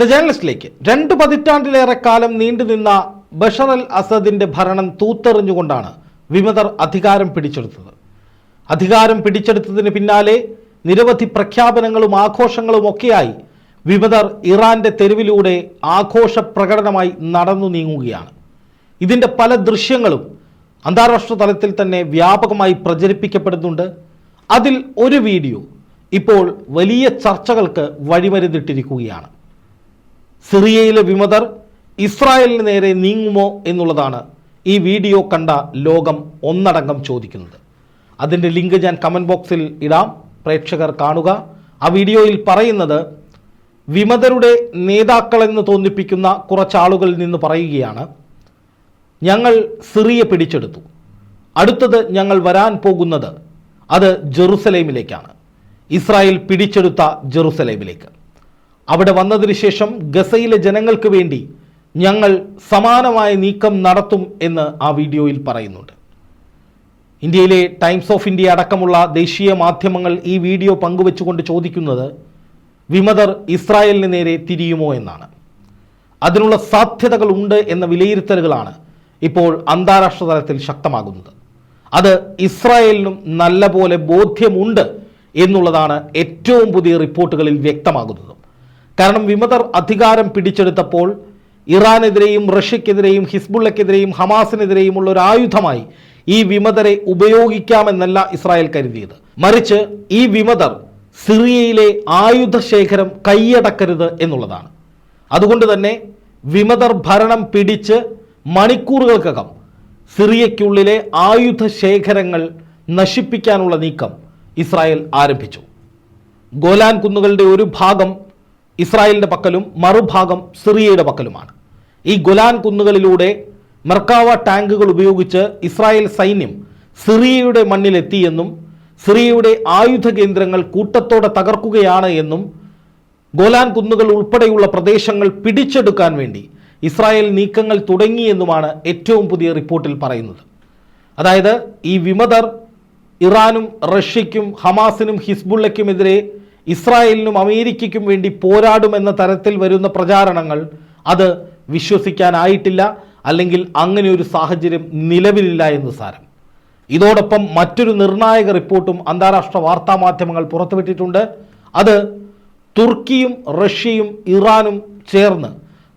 The ജേർണലിസ്റ്റിലേക്ക് രണ്ട് പതിറ്റാണ്ടിലേറെ കാലം നീണ്ടുനിന്ന ബഷർ അൽ അസദിന്റെ ഭരണം തൂത്തെറിഞ്ഞുകൊണ്ടാണ് വിമതർ അധികാരം പിടിച്ചെടുത്തത്. അധികാരം പിടിച്ചെടുത്തതിന് പിന്നാലെ നിരവധി പ്രഖ്യാപനങ്ങളും ആഘോഷങ്ങളും ഒക്കെയായി വിമതർ ഇറാന്റെ തെരുവിലൂടെ ആഘോഷ പ്രകടനമായി നടന്നു നീങ്ങുകയാണ്. ഇതിന്റെ പല ദൃശ്യങ്ങളും അന്താരാഷ്ട്ര തലത്തിൽ തന്നെ വ്യാപകമായി പ്രചരിപ്പിക്കപ്പെടുന്നുണ്ട്. അതിൽ ഒരു വീഡിയോ ഇപ്പോൾ വലിയ ചർച്ചകൾക്ക് വഴിമരുന്നിട്ടിരിക്കുകയാണ്. സിറിയയിലെ വിമതർ ഇസ്രായേലിന് നേരെ നീങ്ങുമോ എന്നുള്ളതാണ് ഈ വീഡിയോ കണ്ട ലോകം ഒന്നടങ്കം ചോദിക്കുന്നത്. അതിന്റെ ലിങ്ക് ഞാൻ കമന്റ് ബോക്സിൽ ഇടാം. പ്രേക്ഷകർ കാണുക. ആ വീഡിയോയിൽ പറയുന്നത് വിമതരുടെ നേതാക്കളെന്ന് തോന്നിപ്പിക്കുന്ന കുറച്ച് ആളുകളിൽ നിന്ന് പറയുകയാണ്. ഞങ്ങൾ സിറിയ പിടിച്ചെടുത്തു. അടുത്തത് ഞങ്ങൾ വരാൻ പോകുന്നത് അത് ജെറുസലേമിലേക്കാണ്. ഇസ്രായേൽ പിടിച്ചെടുത്ത ജെറുസലേമിലേക്ക്. അവിടെ വന്നതിന് ശേഷം ഗസയിലെ ജനങ്ങൾക്ക് വേണ്ടി ഞങ്ങൾ സമാനമായ നീക്കം നടത്തും എന്ന് ആ വീഡിയോയിൽ പറയുന്നുണ്ട്. ഇന്ത്യയിലെ ടൈംസ് ഓഫ് ഇന്ത്യ അടക്കമുള്ള ദേശീയ മാധ്യമങ്ങൾ ഈ വീഡിയോ പങ്കുവെച്ചുകൊണ്ട് ചോദിക്കുന്നത് വിമതർ ഇസ്രായേലിന് നേരെ തിരിയുമോ എന്നാണ്. അതിനുള്ള സാധ്യതകൾ ഉണ്ട് എന്ന വിലയിരുത്തലുകളാണ് ഇപ്പോൾ അന്താരാഷ്ട്ര തലത്തിൽ ശക്തമാകുന്നത്. അത് ഇസ്രായേലിനും നല്ലപോലെ ബോധ്യമുണ്ട് എന്നുള്ളതാണ് ഏറ്റവും പുതിയ റിപ്പോർട്ടുകളിൽ വ്യക്തമാകുന്നത്. കാരണം വിമതർ അധികാരം പിടിച്ചെടുത്തപ്പോൾ ഇറാനെതിരെയും റഷ്യക്കെതിരെയും ഹിസ്ബുള്ളക്കെതിരെയും ഹമാസിനെതിരെയുമുള്ള ഒരു ആയുധമായി ഈ വിമതരെ ഉപയോഗിക്കാമെന്നല്ല ഇസ്രായേൽ കരുതിയത്. മറിച്ച് ഈ വിമതർ സിറിയയിലെ ആയുധശേഖരം കൈയടക്കരുത് എന്നുള്ളതാണ്. അതുകൊണ്ട് തന്നെ വിമതർ ഭരണം പിടിച്ച് മണിക്കൂറുകൾക്കകം സിറിയയ്ക്കുള്ളിലെ ആയുധശേഖരങ്ങൾ നശിപ്പിക്കാനുള്ള നീക്കം ഇസ്രായേൽ ആരംഭിച്ചു. ഗോലാൻ കുന്നുകളുടെ ഒരു ഭാഗം ഇസ്രായേലിന്റെ പക്കലും മറുഭാഗം സിറിയയുടെ പക്കലുമാണ്. ഈ ഗുലാൻ കുന്നുകളിലൂടെ മെർക്കാവ ടാങ്കുകൾ ഉപയോഗിച്ച് ഇസ്രായേൽ സൈന്യം സിറിയയുടെ മണ്ണിലെത്തിയെന്നും സിറിയയുടെ ആയുധ കേന്ദ്രങ്ങൾ കൂട്ടത്തോടെ തകർക്കുകയാണ് എന്നും ഗോലാൻ കുന്നുകൾ ഉൾപ്പെടെയുള്ള പ്രദേശങ്ങൾ പിടിച്ചെടുക്കാൻ വേണ്ടി ഇസ്രായേൽ നീക്കങ്ങൾ തുടങ്ങിയെന്നുമാണ് ഏറ്റവും പുതിയ റിപ്പോർട്ടിൽ പറയുന്നത്. അതായത് ഈ വിമതർ ഇറാനും റഷ്യയ്ക്കും ഹമാസിനും ഹിസ്ബുള്ളയ്ക്കുമെതിരെ ഇസ്രായേലിനും അമേരിക്കയ്ക്കും വേണ്ടി പോരാടുമെന്ന തരത്തിൽ വരുന്ന പ്രചാരണങ്ങൾ അത് വിശ്വസിക്കാനായിട്ടില്ല അല്ലെങ്കിൽ അങ്ങനെ ഒരു സാഹചര്യം നിലവിലില്ല എന്ന് സാരം. ഇതോടൊപ്പം മറ്റൊരു നിർണായക റിപ്പോർട്ടും അന്താരാഷ്ട്ര വാർത്താ മാധ്യമങ്ങൾ പുറത്തുവിട്ടിട്ടുണ്ട്. അത് തുർക്കിയും റഷ്യയും ഇറാനും ചേർന്ന്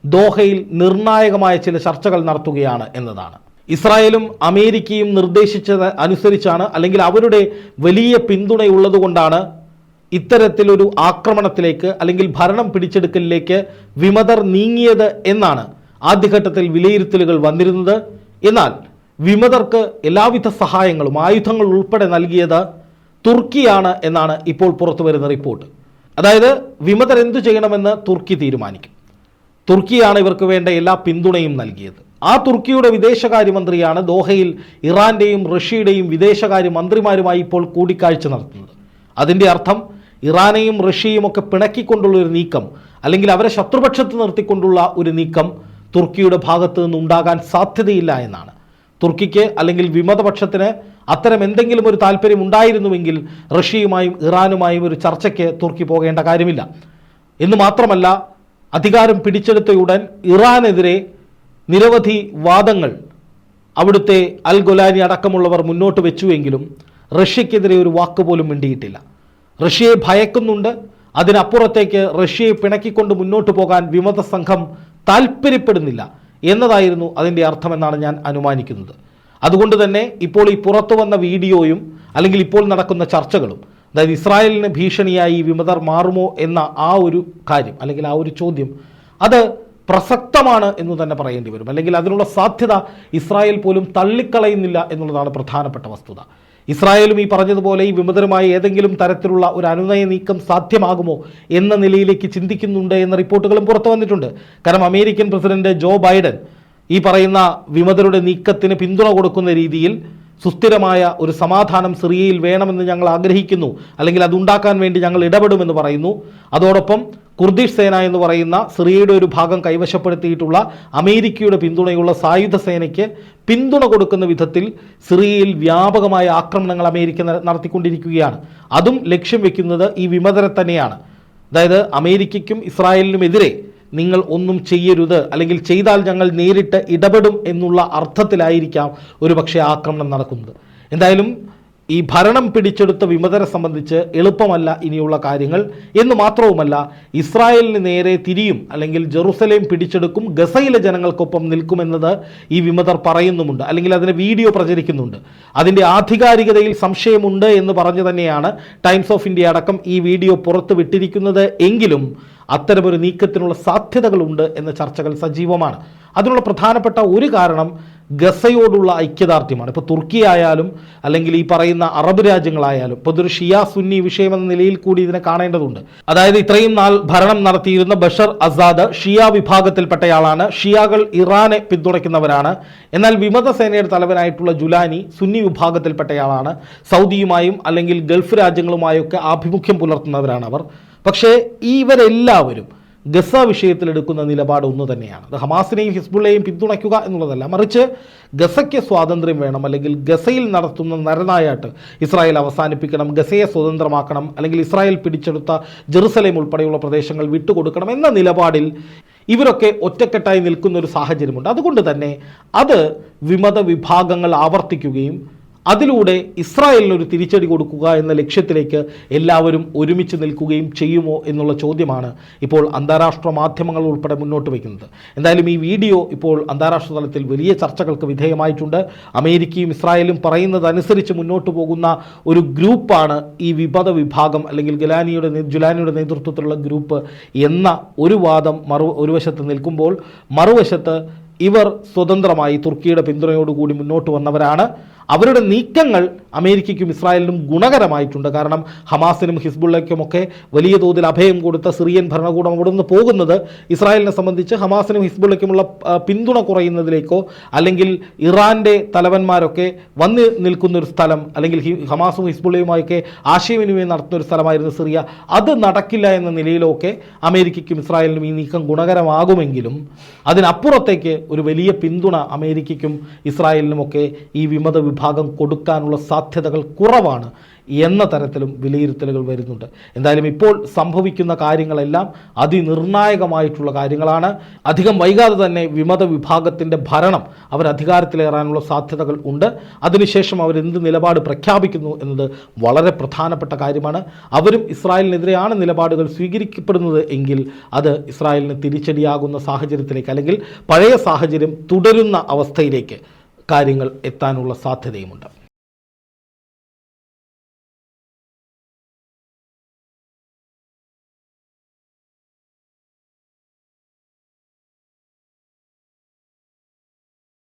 ദോഹയിൽ നിർണായകമായ ചില ചർച്ചകൾ നടത്തുകയാണ് എന്നതാണ്. ഇസ്രായേലും അമേരിക്കയും നിർദ്ദേശിച്ചത് അനുസരിച്ചാണ് അല്ലെങ്കിൽ അവരുടെ വലിയ പിന്തുണയുള്ളതുകൊണ്ടാണ് ഇത്തരത്തിലൊരു ആക്രമണത്തിലേക്ക് അല്ലെങ്കിൽ ഭരണം പിടിച്ചെടുക്കലിലേക്ക് വിമതർ നീങ്ങിയത് എന്നാണ് ആദ്യഘട്ടത്തിൽ വിലയിരുത്തലുകൾ വന്നിരുന്നത്. എന്നാൽ വിമതർക്ക് എല്ലാവിധ സഹായങ്ങളും ആയുധങ്ങൾ ഉൾപ്പെടെ നൽകിയത് തുർക്കിയാണ് എന്നാണ് ഇപ്പോൾ പുറത്തു വരുന്ന റിപ്പോർട്ട്. അതായത് വിമതർ എന്തു ചെയ്യണമെന്ന് തുർക്കി തീരുമാനിക്കും. തുർക്കിയാണ് ഇവർക്ക് വേണ്ട എല്ലാ പിന്തുണയും നൽകിയത്. ആ തുർക്കിയുടെ വിദേശകാര്യമന്ത്രിയാണ് ദോഹയിൽ ഇറാന്റെയും റഷ്യയുടെയും വിദേശകാര്യ മന്ത്രിമാരുമായി ഇപ്പോൾ കൂടിക്കാഴ്ച നടത്തുന്നത്. അതിന്റെ അർത്ഥം ഇറാനെയും റഷ്യയും ഒക്കെ പിണക്കിക്കൊണ്ടുള്ള ഒരു നീക്കം അല്ലെങ്കിൽ അവരെ ശത്രുപക്ഷത്ത് നിർത്തിക്കൊണ്ടുള്ള ഒരു നീക്കം തുർക്കിയുടെ ഭാഗത്ത് നിന്നുണ്ടാകാൻ സാധ്യതയില്ല എന്നാണ്. തുർക്കിക്ക് അല്ലെങ്കിൽ വിമതപക്ഷത്തിന് അത്തരം എന്തെങ്കിലും ഒരു താല്പര്യം ഉണ്ടായിരുന്നുവെങ്കിൽ റഷ്യയുമായും ഇറാനുമായും ഒരു ചർച്ചയ്ക്ക് തുർക്കി പോകേണ്ട കാര്യമില്ല. എന്ന് മാത്രമല്ല അധികാരം പിടിച്ചെടുത്ത ഉടൻ ഇറാനെതിരെ നിരവധി വാദങ്ങൾ അവിടുത്തെ അൽ ഗൊലാനി അടക്കമുള്ളവർ മുന്നോട്ട് വെച്ചുവെങ്കിലും റഷ്യക്കെതിരെ ഒരു വാക്ക് പോലും മിണ്ടിയിട്ടില്ല. റഷ്യയെ ഭയക്കുന്നുണ്ട്. അതിനപ്പുറത്തേക്ക് റഷ്യയെ പിണക്കിക്കൊണ്ട് മുന്നോട്ട് പോകാൻ വിമത സംഘം താല്പര്യപ്പെടുന്നില്ല എന്നതായിരുന്നു അതിന്റെ അർത്ഥമെന്നാണ് ഞാൻ അനുമാനിക്കുന്നത്. അതുകൊണ്ട് തന്നെ ഇപ്പോൾ ഈ പുറത്തു വന്ന വീഡിയോയും അല്ലെങ്കിൽ ഇപ്പോൾ നടക്കുന്ന ചർച്ചകളും അതായത് ഇസ്രായേലിന് ഭീഷണിയായി വിമതർ മാറുമോ എന്ന ആ ഒരു കാര്യം അല്ലെങ്കിൽ ആ ഒരു ചോദ്യം അത് പ്രസക്തമാണ് എന്ന് തന്നെ പറയേണ്ടി വരും. അല്ലെങ്കിൽ അതിനുള്ള സാധ്യത ഇസ്രായേൽ പോലും തള്ളിക്കളയുന്നില്ല എന്നുള്ളതാണ് പ്രധാനപ്പെട്ട വസ്തുത. ഇസ്രായേലും ഈ പറഞ്ഞതുപോലെ ഈ വിമതരുമായി ഏതെങ്കിലും തരത്തിലുള്ള ഒരു അനുനയ നീക്കം സാധ്യമാകുമോ എന്ന നിലയിലേക്ക് ചിന്തിക്കുന്നുണ്ട് എന്ന റിപ്പോർട്ടുകളും പുറത്തു വന്നിട്ടുണ്ട്. കാരണം അമേരിക്കൻ പ്രസിഡന്റ് ജോ ബൈഡൻ ഈ പറയുന്ന വിമതരുടെ നീക്കത്തിന് പിന്തുണ കൊടുക്കുന്ന രീതിയിൽ സുസ്ഥിരമായ ഒരു സമാധാനം സിറിയയിൽ വേണമെന്ന് ഞങ്ങൾ ആഗ്രഹിക്കുന്നു. അല്ലെങ്കിൽ അതുണ്ടാക്കാൻ വേണ്ടി ഞങ്ങൾ ഇടപെടുമെന്ന് പറയുന്നു. അതോടൊപ്പം കുർദിഷ് സേന എന്ന് പറയുന്ന സിറിയയുടെ ഒരു ഭാഗം കൈവശപ്പെടുത്തിയിട്ടുള്ള അമേരിക്കയുടെ പിന്തുണയുള്ള സായുധ സേനയ്ക്ക് പിന്തുണ കൊടുക്കുന്ന വിധത്തിൽ സിറിയയിൽ വ്യാപകമായ ആക്രമണങ്ങൾ അമേരിക്ക നടത്തിക്കൊണ്ടിരിക്കുകയാണ്. അതും ലക്ഷ്യം വെക്കുന്നത് ഈ വിമതരെ തന്നെയാണ്. അതായത് അമേരിക്കയ്ക്കും ഇസ്രായേലിനുമെതിരെ നിങ്ങൾ ഒന്നും ചെയ്യരുത് അല്ലെങ്കിൽ ചെയ്താൽ ഞങ്ങൾ നേരിട്ട് ഇടപെടും എന്നുള്ള അർത്ഥത്തിലായിരിക്കാം ഒരുപക്ഷെ ആക്രമണം നടക്കുന്നത്. എന്തായാലും ഈ ഭരണം പിടിച്ചെടുത്ത വിമതരെ സംബന്ധിച്ച് എളുപ്പമല്ല ഇനിയുള്ള കാര്യങ്ങൾ. എന്ന് മാത്രവുമല്ല ഇസ്രായേലിന് നേരെ തിരിയും അല്ലെങ്കിൽ ജെറുസലേം പിടിച്ചെടുക്കും ഗസയിലെ ജനങ്ങൾക്കൊപ്പം നിൽക്കുമെന്നത് ഈ വിമതർ പറയുന്നുമുണ്ട്. അല്ലെങ്കിൽ അതിന് വീഡിയോ പ്രചരിക്കുന്നുണ്ട്. അതിന്റെ ആധികാരികതയിൽ സംശയമുണ്ട് എന്ന് പറഞ്ഞു തന്നെയാണ് ടൈംസ് ഓഫ് ഇന്ത്യ അടക്കം ഈ വീഡിയോ പുറത്തു വിട്ടിരിക്കുന്നത്. എങ്കിലും അത്തരമൊരു നീക്കത്തിനുള്ള സാധ്യതകളുണ്ട് എന്ന ചർച്ചകൾ സജീവമാണ്. അതിനുള്ള പ്രധാനപ്പെട്ട ഒരു കാരണം ഗസയോടുള്ള ഐക്യദാർഢ്യമാണ്. ഇപ്പോൾ തുർക്കി ആയാലും അല്ലെങ്കിൽ ഈ പറയുന്ന അറബ് രാജ്യങ്ങളായാലും ഇപ്പോൾ ഇതൊരു ഷിയ സുന്നി വിഷയമെന്ന നിലയിൽ കൂടി ഇതിനെ കാണേണ്ടതുണ്ട്. അതായത് ഇത്രയും നാൾ ഭരണം നടത്തിയിരുന്ന ബഷർ അസാദ് ഷിയ വിഭാഗത്തിൽപ്പെട്ടയാളാണ്. ഷിയാകൾ ഇറാനെ പിന്തുണയ്ക്കുന്നവരാണ്. എന്നാൽ വിമത സേനയുടെ തലവനായിട്ടുള്ള ജുലാനി സുന്നി വിഭാഗത്തിൽപ്പെട്ടയാളാണ്. സൗദിയുമായും അല്ലെങ്കിൽ ഗൾഫ് രാജ്യങ്ങളുമായൊക്കെ ആഭിമുഖ്യം പുലർത്തുന്നവരാണ് അവർ പക്ഷേ ഇവരെല്ലാവരും ഗസ വിഷയത്തിൽ എടുക്കുന്ന നിലപാട് ഒന്ന് തന്നെയാണ്. അത് ഹമാസിനെയും ഹിസ്ബുള്ളയെയും പിന്തുണയ്ക്കുക എന്നുള്ളതല്ല. മറിച്ച് ഗസയ്ക്ക് സ്വാതന്ത്ര്യം വേണം അല്ലെങ്കിൽ ഗസയിൽ നടത്തുന്ന നരനായാട്ട് ഇസ്രായേൽ അവസാനിപ്പിക്കണം ഗസയെ സ്വതന്ത്രമാക്കണം അല്ലെങ്കിൽ ഇസ്രായേൽ പിടിച്ചെടുത്ത ജെറുസലേം ഉൾപ്പെടെയുള്ള പ്രദേശങ്ങൾ വിട്ടുകൊടുക്കണം എന്ന നിലപാടിൽ ഇവരൊക്കെ ഒറ്റക്കെട്ടായി നിൽക്കുന്ന ഒരു സാഹചര്യമുണ്ട്. അതുകൊണ്ട് തന്നെ അത് വിമത വിഭാഗങ്ങൾ ആവർത്തിക്കുകയും അതിലൂടെ ഇസ്രായേലിനൊരു തിരിച്ചടി കൊടുക്കുക എന്ന ലക്ഷ്യത്തിലേക്ക് എല്ലാവരും ഒരുമിച്ച് നിൽക്കുകയും ചെയ്യുമോ എന്നുള്ള ചോദ്യമാണ് ഇപ്പോൾ അന്താരാഷ്ട്ര മാധ്യമങ്ങൾ ഉൾപ്പെടെ മുന്നോട്ട് വയ്ക്കുന്നത്. എന്തായാലും ഈ വീഡിയോ ഇപ്പോൾ അന്താരാഷ്ട്ര തലത്തിൽ വലിയ ചർച്ചകൾക്ക് വിധേയമായിട്ടുണ്ട്. അമേരിക്കയും ഇസ്രായേലും പറയുന്നതനുസരിച്ച് മുന്നോട്ട് പോകുന്ന ഒരു ഗ്രൂപ്പാണ് ഈ വിപദ വിഭാഗം അല്ലെങ്കിൽ ഗലാനിയുടെ ജുലാനിയുടെ നേതൃത്വത്തിലുള്ള ഗ്രൂപ്പ് എന്ന ഒരു വാദം മറു ഒരു വശത്ത് നിൽക്കുമ്പോൾ മറുവശത്ത് ഇവർ സ്വതന്ത്രമായി തുർക്കിയുടെ പിന്തുണയോടുകൂടി മുന്നോട്ട് വന്നവരാണ്. അവരുടെ നീക്കങ്ങൾ അമേരിക്കയ്ക്കും ഇസ്രായേലിനും ഗുണകരമായിട്ടുണ്ട്. കാരണം ഹമാസിനും ഹിസ്ബുള്ളയ്ക്കുമൊക്കെ വലിയ തോതിൽ അഭയം കൊടുത്ത സിറിയൻ ഭരണകൂടം അവിടെ നിന്ന് പോകുന്നത് ഇസ്രായേലിനെ സംബന്ധിച്ച് ഹമാസിനും ഹിസ്ബുള്ളയ്ക്കുമുള്ള പിന്തുണ കുറയുന്നതിലേക്കോ അല്ലെങ്കിൽ ഇറാന്റെ തലവന്മാരൊക്കെ വന്ന് നിൽക്കുന്ന ഒരു സ്ഥലം അല്ലെങ്കിൽ ഹമാസും ഹിസ്ബുള്ളയുമായൊക്കെ ആശയവിനിമയം നടത്തുന്ന ഒരു സ്ഥലമായിരുന്നു സിറിയ. അത് നടക്കില്ല എന്ന നിലയിലൊക്കെ അമേരിക്കയ്ക്കും ഇസ്രായേലിനും ഈ നീക്കം ഗുണകരമാകുമെങ്കിലും അതിനപ്പുറത്തേക്ക് ഒരു വലിയ പിന്തുണ അമേരിക്കയ്ക്കും ഇസ്രായേലിനുമൊക്കെ ഈ വിമത വിഭാഗം കൊടുക്കാനുള്ള സാധ്യതകൾ കുറവാണ് എന്ന തരത്തിലും വിലയിരുത്തലുകൾ വരുന്നുണ്ട്. എന്തായാലും ഇപ്പോൾ സംഭവിക്കുന്ന കാര്യങ്ങളെല്ലാം അതിനിർണായകമായിട്ടുള്ള കാര്യങ്ങളാണ്. അധികം വൈകാതെ തന്നെ വിമത വിഭാഗത്തിന്റെ ഭരണം അവർ അധികാരത്തിലേറാനുള്ള സാധ്യതകൾ ഉണ്ട്. അതിനുശേഷം അവരെന്ത് നിലപാട് പ്രഖ്യാപിക്കുന്നു എന്നത് വളരെ പ്രധാനപ്പെട്ട കാര്യമാണ്. അവരും ഇസ്രായേലിനെതിരെയാണ് നിലപാടുകൾ സ്വീകരിക്കപ്പെടുന്നത് എങ്കിൽ അത് ഇസ്രായേലിന് തിരിച്ചടിയാകുന്ന സാഹചര്യത്തിലേക്ക് അല്ലെങ്കിൽ പഴയ സാഹചര്യം തുടരുന്ന അവസ്ഥയിലേക്ക് കാര്യങ്ങൾ എത്താനുള്ള സാധ്യതയുമുണ്ട്